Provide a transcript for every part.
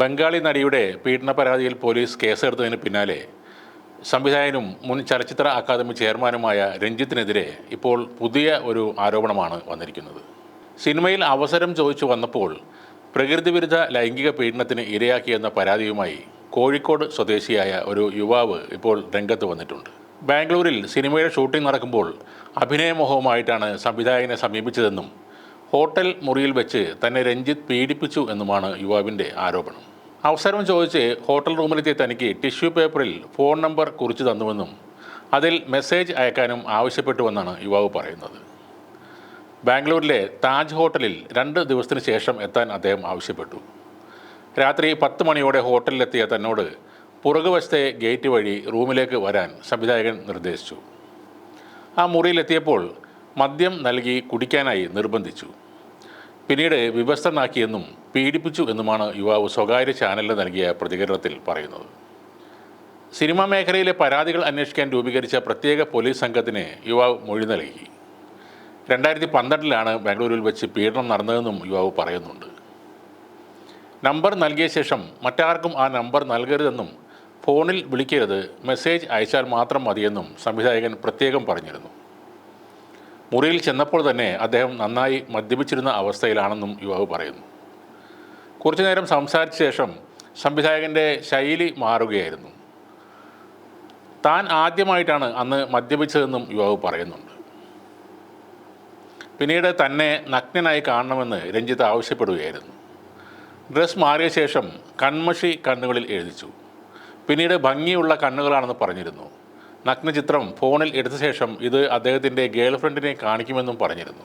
ബംഗാളി നടിയുടെ പീഡന പരാതിയിൽ പോലീസ് കേസെടുത്തതിന് പിന്നാലെ സംവിധായകനും മുൻ ചലച്ചിത്ര അക്കാദമി ചെയർമാനുമായ രഞ്ജിത്തിനെതിരെ ഇപ്പോൾ പുതിയ ഒരു ആരോപണമാണ് വന്നിരിക്കുന്നത്. സിനിമയിൽ അവസരം ചോദിച്ചു വന്നപ്പോൾ പ്രകൃതിവിരുദ്ധ ലൈംഗിക പീഡനത്തിന് ഇരയാക്കിയെന്ന പരാതിയുമായി കോഴിക്കോട് സ്വദേശിയായ ഒരു യുവാവ് ഇപ്പോൾ രംഗത്ത് വന്നിട്ടുണ്ട്. ബാംഗ്ലൂരിൽ സിനിമയുടെ ഷൂട്ടിംഗ് നടക്കുമ്പോൾ അഭിനയമോഹവുമായിട്ടാണ് സംവിധായകനെ സമീപിച്ചതെന്നും ഹോട്ടൽ മുറിയിൽ വെച്ച് തന്നെ രഞ്ജിത്ത് പീഡിപ്പിച്ചു എന്നുമാണ് യുവാവിന്റെ ആരോപണം. അവസരം ചോദിച്ച് ഹോട്ടൽ റൂമിലെത്തിയ തനിക്ക് ടിഷ്യൂ പേപ്പറിൽ ഫോൺ നമ്പർ കുറിച്ചു തന്നുവെന്നും അതിൽ മെസ്സേജ് അയക്കാനും ആവശ്യപ്പെട്ടുവെന്നാണ് യുവാവ് പറയുന്നത്. ബാംഗ്ലൂരിലെ താജ് ഹോട്ടലിൽ രണ്ട് ദിവസത്തിന് ശേഷം എത്താൻ അദ്ദേഹം ആവശ്യപ്പെട്ടു. രാത്രി പത്ത് മണിയോടെ ഹോട്ടലിലെത്തിയ തന്നോട് പുറകുവശത്തെ ഗേറ്റ് വഴി റൂമിലേക്ക് വരാൻ സംവിധായകൻ നിർദ്ദേശിച്ചു. ആ മുറിയിലെത്തിയപ്പോൾ മദ്യം നൽകി കുടിക്കാനായി നിർബന്ധിച്ചു. പിന്നീട് വിവസ്ഥനാക്കിയെന്നും പീഡിപ്പിച്ചു എന്നുമാണ് യുവാവ് സ്വകാര്യ ചാനലിന് നൽകിയ പ്രതികരണത്തിൽ പറയുന്നത്. സിനിമാ മേഖലയിലെ പരാതികൾ അന്വേഷിക്കാൻ രൂപീകരിച്ച പ്രത്യേക പോലീസ് സംഘത്തിന് യുവാവ് മൊഴി നൽകി. രണ്ടായിരത്തി പന്ത്രണ്ടിലാണ് ബാംഗ്ലൂരിൽ വെച്ച് പീഡനം നടന്നതെന്നും യുവാവ് പറയുന്നുണ്ട്. നമ്പർ നൽകിയ ശേഷം മറ്റാർക്കും ആ നമ്പർ നൽകരുതെന്നും ഫോണിൽ വിളിക്കരുത് മെസ്സേജ് അയച്ചാൽ മാത്രം മതിയെന്നും സംവിധായകൻ പ്രത്യേകം പറഞ്ഞിരുന്നു. മുറിയിൽ ചെന്നപ്പോൾ തന്നെ അദ്ദേഹം നന്നായി മദ്യപിച്ചിരുന്ന അവസ്ഥയിലാണെന്നും യുവാവ് പറയുന്നു. കുറച്ചു നേരം സംസാരിച്ച ശേഷം സംവിധായകന്റെ ശൈലി മാറുകയായിരുന്നു. താൻ ആദ്യമായിട്ടാണ് അന്ന് മദ്യപിച്ചതെന്നും യുവാവ് പറയുന്നുണ്ട്. പിന്നീട് തന്നെ നഗ്നനായി കാണണമെന്ന് രഞ്ജിത്ത് ആവശ്യപ്പെടുകയായിരുന്നു. ഡ്രസ് മാറിയ ശേഷം കൺമഷി കണ്ണുകളിൽ എഴുതിച്ചു. പിന്നീട് ഭംഗിയുള്ള കണ്ണുകളാണെന്ന് പറഞ്ഞിരുന്നു. നഗ്നചിത്രം ഫോണിൽ എടുത്ത ശേഷം ഇത് അദ്ദേഹത്തിന്റെ ഗേൾഫ്രണ്ടിനെ കാണിക്കുമെന്നും പറഞ്ഞിരുന്നു.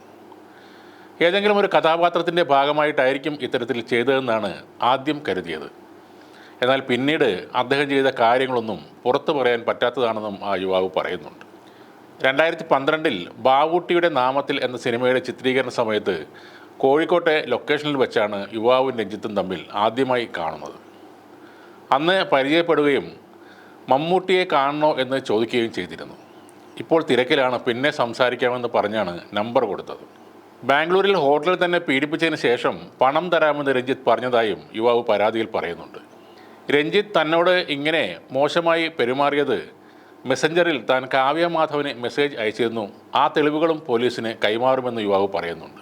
ഏതെങ്കിലും ഒരു കഥാപാത്രത്തിന്റെ ഭാഗമായിട്ടായിരിക്കും ഇത്തരത്തിൽ ചെയ്തതെന്നാണ് ആദ്യം കരുതിയത്. എന്നാൽ പിന്നീട് അദ്ദേഹം ചെയ്ത കാര്യങ്ങളൊന്നും പുറത്തു പറയാൻ പറ്റാത്തതാണെന്നും ആ യുവാവ് പറയുന്നുണ്ട്. രണ്ടായിരത്തി പന്ത്രണ്ടിൽ ബാവൂട്ടിയുടെ നാമത്തിൽ എന്ന സിനിമയുടെ ചിത്രീകരണ സമയത്ത് കോഴിക്കോട്ടെ ലൊക്കേഷനിൽ വെച്ചാണ് യുവാവും രഞ്ജിത്തും തമ്മിൽ ആദ്യമായി കാണുന്നത്. അന്ന് പരിചയപ്പെടുകയും മമ്മൂട്ടിയെ കാണണോ എന്ന് ചോദിക്കുകയും ചെയ്തിരുന്നു. ഇപ്പോൾ തിരക്കിലാണ് പിന്നെ സംസാരിക്കാമെന്ന് പറഞ്ഞാണ് നമ്പർ കൊടുത്തത്. ബാംഗ്ലൂരിൽ ഹോട്ടലിൽ തന്നെ പീഡിപ്പിച്ചതിന് ശേഷം പണം തരാമെന്ന് രഞ്ജിത്ത് പറഞ്ഞതായും യുവാവ് പരാതിയിൽ പറയുന്നുണ്ട്. രഞ്ജിത്ത് തന്നോട് ഇങ്ങനെ മോശമായി പെരുമാറിയത് മെസ്സഞ്ചറിൽ താൻ കാവ്യ മാധവന് മെസ്സേജ് അയച്ചിരുന്നു. ആ തെളിവുകളും പോലീസിന് കൈമാറുമെന്ന് യുവാവ് പറയുന്നുണ്ട്.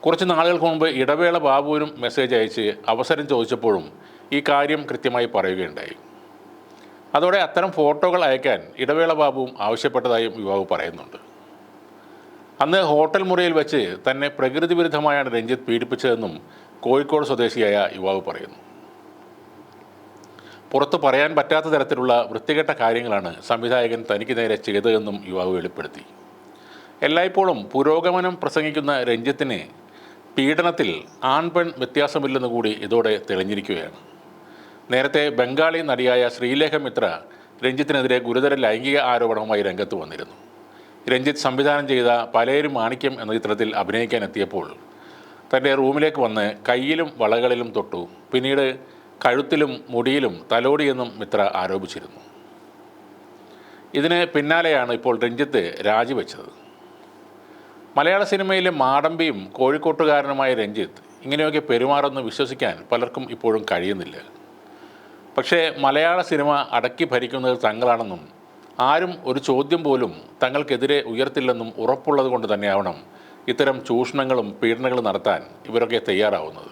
കുറച്ച് നാളുകൾക്ക് മുമ്പ് ഇടവേള ബാബുവിനും മെസ്സേജ് അയച്ച് അവസരം ചോദിച്ചപ്പോഴും ഈ കാര്യം കൃത്യമായി പറയുകയുണ്ടായി. അതോടെ അത്തരം ഫോട്ടോകൾ അയക്കാൻ ഇടവേള ബാബുവും ആവശ്യപ്പെട്ടതായും യുവാവ് പറയുന്നുണ്ട്. അന്ന് ഹോട്ടൽ മുറിയിൽ വെച്ച് തന്നെ പ്രകൃതി വിരുദ്ധമായാണ് രഞ്ജിത്ത് പീഡിപ്പിച്ചതെന്നും കോഴിക്കോട് സ്വദേശിയായ യുവാവ് പറയുന്നു. പുറത്ത് പറയാൻ പറ്റാത്ത തരത്തിലുള്ള വൃത്തികെട്ട കാര്യങ്ങളാണ് സംവിധായകൻ തനിക്ക് നേരെ ചെയ്തതെന്നും യുവാവ് വെളിപ്പെടുത്തി. എല്ലായ്പ്പോഴും പുരോഗമനം പ്രസംഗിക്കുന്ന രഞ്ജിത്തിന് പീഡനത്തിൽ ആൺ പെൺ വ്യത്യാസമില്ലെന്ന് കൂടി ഇതോടെ തെളിഞ്ഞിരിക്കുകയാണ്. നേരത്തെ ബംഗാളി നടിയായ ശ്രീലേഖ മിത്ര രഞ്ജിത്തിനെതിരെ ഗുരുതര ലൈംഗിക ആരോപണവുമായി രംഗത്ത് വന്നിരുന്നു. രഞ്ജിത്ത് സംവിധാനം ചെയ്ത പലേരും മാണിക്യം എന്ന ചിത്രത്തിൽ അഭിനയിക്കാൻ എത്തിയപ്പോൾ തന്റെ റൂമിലേക്ക് വന്ന് കയ്യിലും വളകളിലും തൊട്ടു. പിന്നീട് കഴുത്തിലും മുടിയിലും തലോടിയെന്നും മിത്ര ആരോപിച്ചിരുന്നു. ഇതിന് പിന്നാലെയാണ് ഇപ്പോൾ രഞ്ജിത്ത് രാജിവെച്ചത്. മലയാള സിനിമയിലെ മാടമ്പിയും കോഴിക്കോട്ടുകാരനുമായ രഞ്ജിത്ത് ഇങ്ങനെയൊക്കെ പെരുമാറുമെന്ന് വിശ്വസിക്കാൻ പലർക്കും ഇപ്പോഴും കഴിയുന്നില്ല. പക്ഷേ മലയാള സിനിമ അടക്കി ഭരിക്കുന്നത് തങ്ങളാണെന്നും ആരും ഒരു ചോദ്യം പോലും തങ്ങൾക്കെതിരെ ഉയർത്തില്ലെന്നും ഉറപ്പുള്ളത് കൊണ്ട് തന്നെയാവണം ഇത്തരം ചൂഷണങ്ങളും പീഡനങ്ങളും നടത്താൻ ഇവരൊക്കെ തയ്യാറാവുന്നത്.